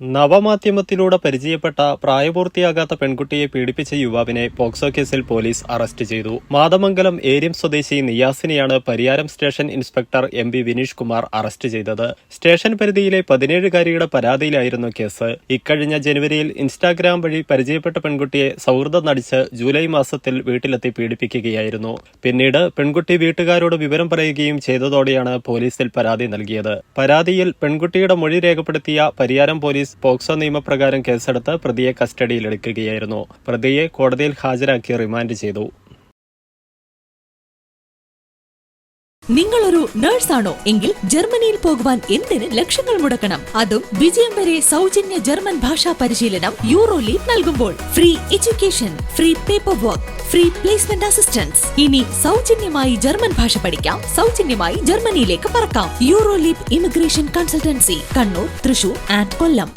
നവമാധ്യമത്തിലൂടെ പരിചയപ്പെട്ട പ്രായപൂർത്തിയാകാത്ത പെൺകുട്ടിയെ പീഡിപ്പിച്ച യുവാവിനെ പോക്സോ കേസിൽ പോലീസ് അറസ്റ്റ് ചെയ്തു. മാതമംഗലം ഏരിയം സ്വദേശി നിയാസിനെയാണ് Pariyaram station inspector M V Vineesh Kumar arrest ചെയ്തത്. സ്റ്റേഷൻ പരിധിയിലെ പതിനേഴുകാരിയുടെ പരാതിയിലായിരുന്നു കേസ്. ഇക്കഴിഞ്ഞ ജനുവരിയിൽ ഇൻസ്റ്റാഗ്രാം വഴി പരിചയപ്പെട്ട പെൺകുട്ടിയെ സൗഹൃദം നടിച്ച് ജൂലൈ മാസത്തിൽ വീട്ടിലെത്തി പീഡിപ്പിക്കുകയായിരുന്നു. പിന്നീട് പെൺകുട്ടി വീട്ടുകാരോട് വിവരം പറയുകയും ചെയ്തതോടെയാണ് പോലീസിൽ പരാതി നൽകിയത്. പരാതിയിൽ പെൺകുട്ടിയുടെ മൊഴി രേഖപ്പെടുത്തിയ പരിയാരം പോലീസ് പോക്സോ നിയമപ്രകാരം കേസെടുത്ത് പ്രതിയെ കസ്റ്റഡിയിലെടുക്കുകയായിരുന്നു പ്രതിയെ കോടതിയിൽ ഹാജരാക്കി റിമാൻഡ് ചെയ്തു. നിങ്ങളൊരു നേഴ്സാണോ എങ്കിൽ ജർമ്മനിയിൽ പോകുവാൻ എന്തിന് ലക്ഷങ്ങൾ മുടക്കണം? അതും വിജയം വരെ സൗജന്യ ജർമ്മൻ ഭാഷാ പരിശീലനം യൂറോ ലീഗ് നൽകുമ്പോൾ. Free education free paperwork free placement assistance ഇനി സൗജന്യമായി ജർമ്മൻ ഭാഷ പഠിക്കാം. സൗജന്യമായി ജർമ്മനിയിലേക്ക് പറക്കാം. Euro leap immigration consultancy Kannur Thrissur and Kollam.